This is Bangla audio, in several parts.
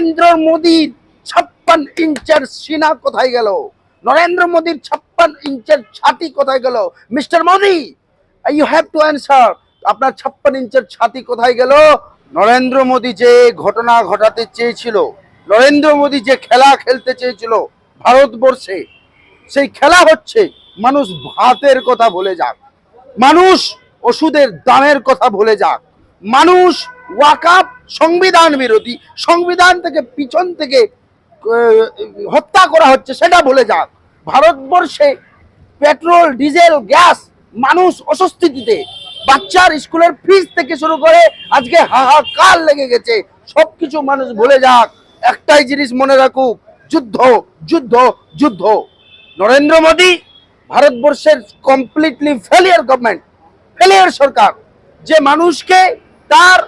নরেন্দ্র মোদীর ছাপ্পান ইঞ্চের সিনা কোথায় গেল? নরেন্দ্র মোদীর ছাপ্পান ইঞ্চের ছাতি কোথায় গেল? Mister Modi you have to answer আপনার ছাপ্পান ইঞ্চের ছাতি কোথায় গেল? নরেন্দ্র মোদী যে ঘটনা ঘটাতে চেয়েছিল, নরেন্দ্র মোদী যে খেলা খেলতে চেয়েছিল ভারতবর্ষে, সেই খেলা হচ্ছে মানুষ ভাতের কথা ভুলে যাক, মানুষ ওষুধের দামের কথা ভুলে যাক, মানুষ ওয়াকাপ সংবিধান বিরোধী। সংবিধান থেকে পিছন থেকে হত্যা করা হচ্ছে সেটা বলে যাক ভারতবর্ষে পেট্রোল, ডিজেল, গ্যাস মানুষ অস্বস্তিতে। বাচ্চার স্কুলের ফিস থেকে শুরু করে আজকে হাহাকার লেগে গেছে। সবকিছু মানুষ ভুলে যাক। একটাই জিনিস মনে রাখুক, যুদ্ধ যুদ্ধ যুদ্ধ। নরেন্দ্র মোদী ভারতবর্ষের কমপ্লিটলি ফেলিয়ার গভর্নমেন্ট ফেলিয়ার সরকার। যে মানুষকে তার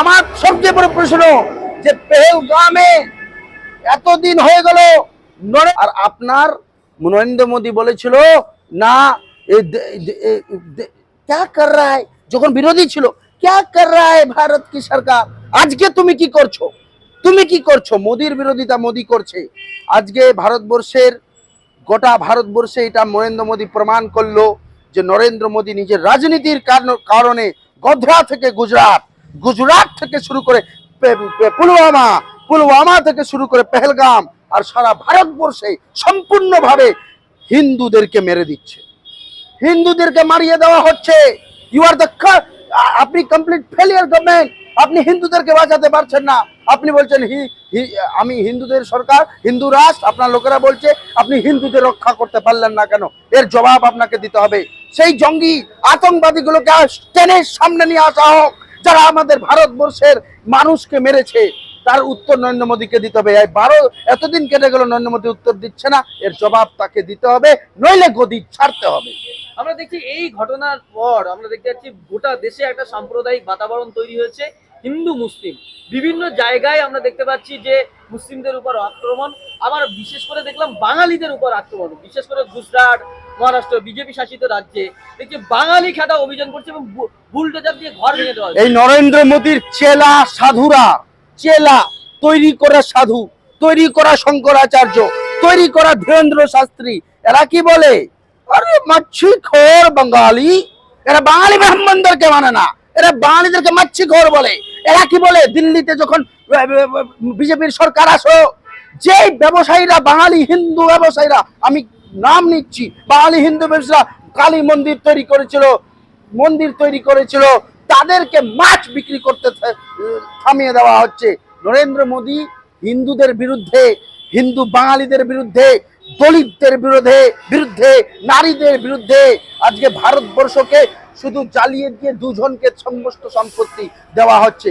আমার সবচেয়ে বড় প্রশ্ন যে পেহেলগামে এতদিন হয়ে গেল আর আপনার নরেন্দ্র মোদী বলেছিল, না ক্যা কর যখন বিরোধী ছিল, ক্যা কর ভারত কি সরকার? আজকে তুমি কি করছ? তুমি কি করছ? মোদির বিরোধিতা মোদি করছে। আজকে ভারতবর্ষের, গোটা ভারতবর্ষে এটা নরেন্দ্র মোদী প্রমাণ করল যে নরেন্দ্র মোদী নিজের রাজনীতির কারণে গধরা থেকে গুজরাট গুজরাট থেকে শুরু করে পুলওয়ামা পুলওয়ামা থেকে শুরু করে পেহেলগাম আর সারা ভারতবর্ষে সম্পূর্ণভাবে হিন্দুদেরকে মেরে দিচ্ছে। হিন্দুদেরকে মারিয়ে দেওয়া হচ্ছে। ইউ আর দ্য আপনি কমপ্লিট ফেলিয়ার গভর্নমেন্ট আপনি হিন্দুদেরকে বাঁচাতে পারছেন না। আপনি বলছেন হি আমি হিন্দুদের সরকার, হিন্দু রাষ্ট্র, আপনার লোকেরা বলছে আপনি হিন্দুদের রক্ষা করতে পারলেন না কেন? এর জবাব আপনাকে দিতে হবে। সেই জঙ্গি আতঙ্কবাদীগুলোকে আস- টেনে সামনে নিয়ে আসা হোক। যারা আমাদের ভারতবর্ষের মানুষকে মেরেছে, তার উত্তর নরেন্দ্র মোদীকে দিতে হবে। বারো, এতদিন কেটে গেল, নরেন্দ্র মোদী উত্তর দিচ্ছে না। এর জবাব তাকে দিতে হবে, নইলে গদি ছাড়তে হবে। আমরা দেখছি এই ঘটনার পর আমরা দেখতে পাচ্ছি গোটা দেশে একটা সাম্প্রদায়িক বাতাবরণ তৈরি হয়েছে, হিন্দু, মুসলিম। বিভিন্ন জায়গায় আমরা দেখতে পাচ্ছি যে মুসলিমদের উপর আক্রমণ। আবার বিশেষ করে দেখলাম বাঙালিদের উপর আক্রমণ। বিশেষ করে গুজরাট, মহারাষ্ট্র, বিজেপি শাসিত রাজ্যে। দেখছি বাঙালি খেতা অভিযান করছে এবং বুলডোজার দিয়ে ঘর ভেঙে দেওয়া এই নরেন্দ্র মোদীর চেলা সাধুরা, চেলা তৈরি করা সাধু, তৈরি করা শঙ্করাচার্য, তৈরি করা ধীরেন্দ্র শাস্ত্রী, এরা কি বলে? আরে মাছি খোর বাঙালি। এরা বাঙালি ব্রাহ্মণদেরকে মানে না। এরা বাঙালিদেরকে মাছি খোর বলে। এরা কি বলে? দিল্লিতে যখন বিজেপির সরকার আসো। যে ব্যবসায়ীরা, বাঙালি হিন্দু ব্যবসায়ীরা, আমি নাম নিচ্ছি, বাঙালি হিন্দু ব্যবসায়ীরা কালী মন্দির তৈরি করেছিল, মন্দির তৈরি করেছিল, তাদেরকে মাছ বিক্রি করতে থামিয়ে দেওয়া হচ্ছে। নরেন্দ্র মোদী হিন্দুদের বিরুদ্ধে, হিন্দু বাঙালিদের বিরুদ্ধে, দলিতদের বিরুদ্ধে বিরুদ্ধে, নারীদের বিরুদ্ধে আজকে ভারতবর্ষকে শুধু জ্বালিয়ে দিয়ে দুজনকে সমস্ত সম্পত্তি দেওয়া হচ্ছে।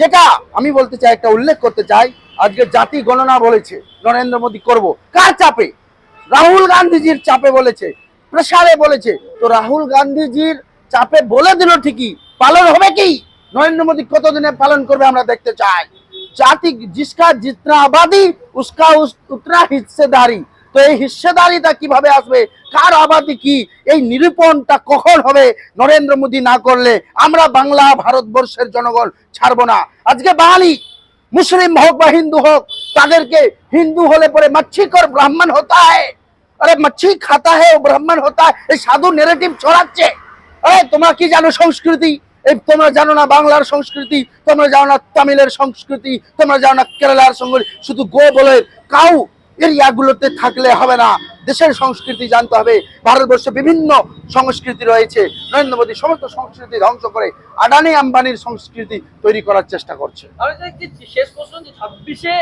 যেটা আমি বলতে চাই, একটা উল্লেখ করতে চাই, আজকে জাতি গণনা বলেছে, নরেন্দ্র মোদী করব। কার চাপে? রাহুল গান্ধীজির চাপে বলেছে, প্রেসারে বলেছে। তো রাহুল গান্ধীজির চাপে বলে দিল ঠিকই, পালন হবে কি? নরেন্দ্র মোদী কতদিনে পালন করবে আমরা দেখতে চাই। জাতি জিসকা জিতনা আবাদি উসকা উস উতনা হিস্সেদারি তো এই হিস্সেদারিটা কীভাবে আসবে? কার আবাদি কি? এই নিরূপণটা কখন হবে? নরেন্দ্র মোদী না করলে আমরা বাংলা ভারতবর্ষের জনগণ ছাড়বো না। আজকে বাঙালি, মুসলিম হোক বা হিন্দু হোক, তাদেরকে হিন্দু হলে পরে মচ্ছিকর ব্রাহ্মণ হতা হয় আরে মচ্ছি খাতা হ্যাঁ ব্রাহ্মণ হতা এই সাধু নেগেটিভ ছড়াচ্ছে। আরে তোমার কি জানো সংস্কৃতি? এই তোমরা জানো না বাংলার সংস্কৃতি? তোমরা জানো না তামিলের সংস্কৃতি? তোমরা জানো না কেরালার সংস্কৃতি? শুধু গো বলে কাউ এরিয়াগুলোতে থাকলে হবে না। দেশের সংস্কৃতি জানতে হবে। ভারতবর্ষে বিভিন্ন সংস্কৃতি রয়েছে। নরেন্দ্র মোদী সমস্ত সংস্কৃতি ধ্বংস করে আদানি আম্বানির সংস্কৃতি তৈরি করার চেষ্টা করছে। শেষ প্রশ্ন ছাব্বিশে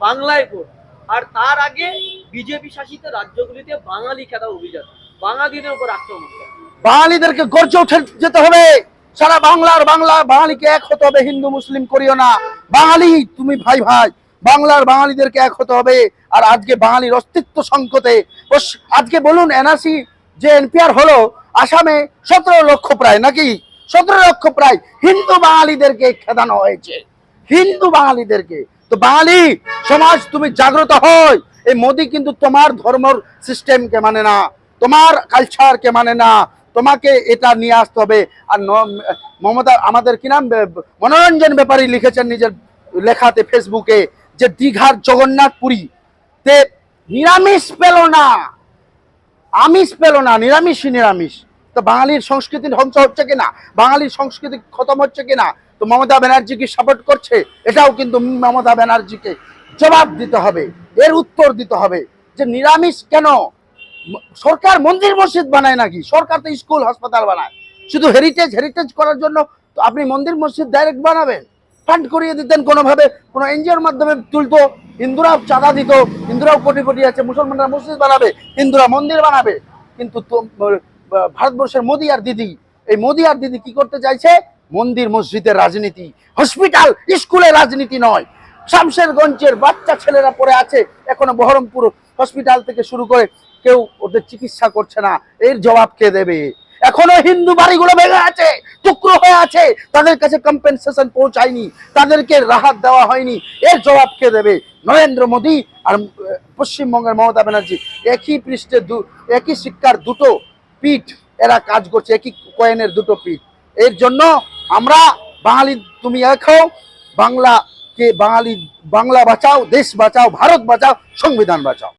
বাংলায় ভোট। আর তার আগে বিজেপি শাসিত রাজ্যগুলিতে বাঙালি খেতা অভিযান। বাঙালিদের উপর আক্রমণ। বাঙালিদেরকে গর্জে উঠে যেতে হবে। সারা বাংলার বাংলা বাঙালিকে এক হতে হবে। হিন্দু মুসলিম করিও না। বাঙালি তুমি ভাই ভাই বাংলার বাঙালিদেরকে এক হতে হবে। আর আজকে বাঙালির অস্তিত্ব সংকটে আজকে বলুন, এনআরসি যে এনপিআর হলো, আসামে সতেরো লক্ষ প্রায় নাকি? সতেরো লক্ষ প্রায় হিন্দু বাঙালিদেরকে খেদানো হয়েছে। হিন্দু বাঙালিদেরকে। তো বাঙালি, সমাজ, তুমি জাগ্রত হয় এই মোদি কিন্তু তোমার ধর্মর সিস্টেমকে মানে না। তোমার কালচারকে মানে না। তোমাকে এটা নিয়ে আসতে হবে। আর মমতা, আমাদের কি নাম? মনোরঞ্জন ব্যাপারী লিখেছেন নিজের লেখাতে ফেসবুকে যে দীঘার জগন্নাথ পুরী তে নিরামিষ পেল না। আমিষ পেল না, নিরামিষই নিরামিষ। তো বাঙালির সংস্কৃতি ধ্বংস হচ্ছে কিনা? বাঙালির সংস্কৃতি খতম হচ্ছে কিনা? তো মমতা ব্যানার্জিকে সাপোর্ট করছে? এটাও কিন্তু মমতা ব্যানার্জিকে জবাব দিতে হবে, এর উত্তর দিতে হবে যে নিরামিষ কেন? সরকার মন্দির মসজিদ বানায় নাকি? সরকার তো স্কুল, হাসপাতাল বানায়। শুধু হেরিটেজ হেরিটেজ করার জন্য তো আপনি মন্দির মসজিদ ডাইরেক্ট বানাবেন। ফান্ড করিয়ে দিতেন কোনোভাবে। কোনো এনজিওর মাধ্যমে তুলতো হিন্দুরাও চাঁদা দিত হিন্দুরাও কোটি কোটি আছে, মুসলমানরা মসজিদ বানাবে হিন্দুরা মন্দির বানাবে। কিন্তু ভারতবর্ষের মোদি আর দিদি, এই মোদি আর দিদি কি করতে চাইছে? মন্দির, মসজিদের রাজনীতি। হসপিটাল, স্কুলে রাজনীতি নয়। শামশেরগঞ্জের বাচ্চা ছেলেরা পড়ে আছে, এখনও বহরমপুর হসপিটাল থেকে শুরু করে কেউ ওদের চিকিৎসা করছে না। এর জবাব কে দেবে? এখনও হিন্দু বাড়িগুলো ভেঙে আছে, টুকরো হয়ে আছে। তাদের কাছে কম্পেনসেশন পৌঁছায়নি, তাদেরকে রাহাত দেওয়া হয়নি। এর জবাব কে দেবে? নরেন্দ্র মোদী আর পশ্চিমবঙ্গের মমতা ব্যানার্জি। একই পৃষ্ঠে দু- একই শিক্ষার দুটো পিঠ এরা কাজ করছে, একই কয়েনের দুটো পিঠ। এর জন্য আমরা বাঙালি, তুমি এক বাংলাকে বাঙালি, বাংলা বাঁচাও, দেশ বাঁচাও, ভারত বাঁচাও, সংবিধান বাঁচাও।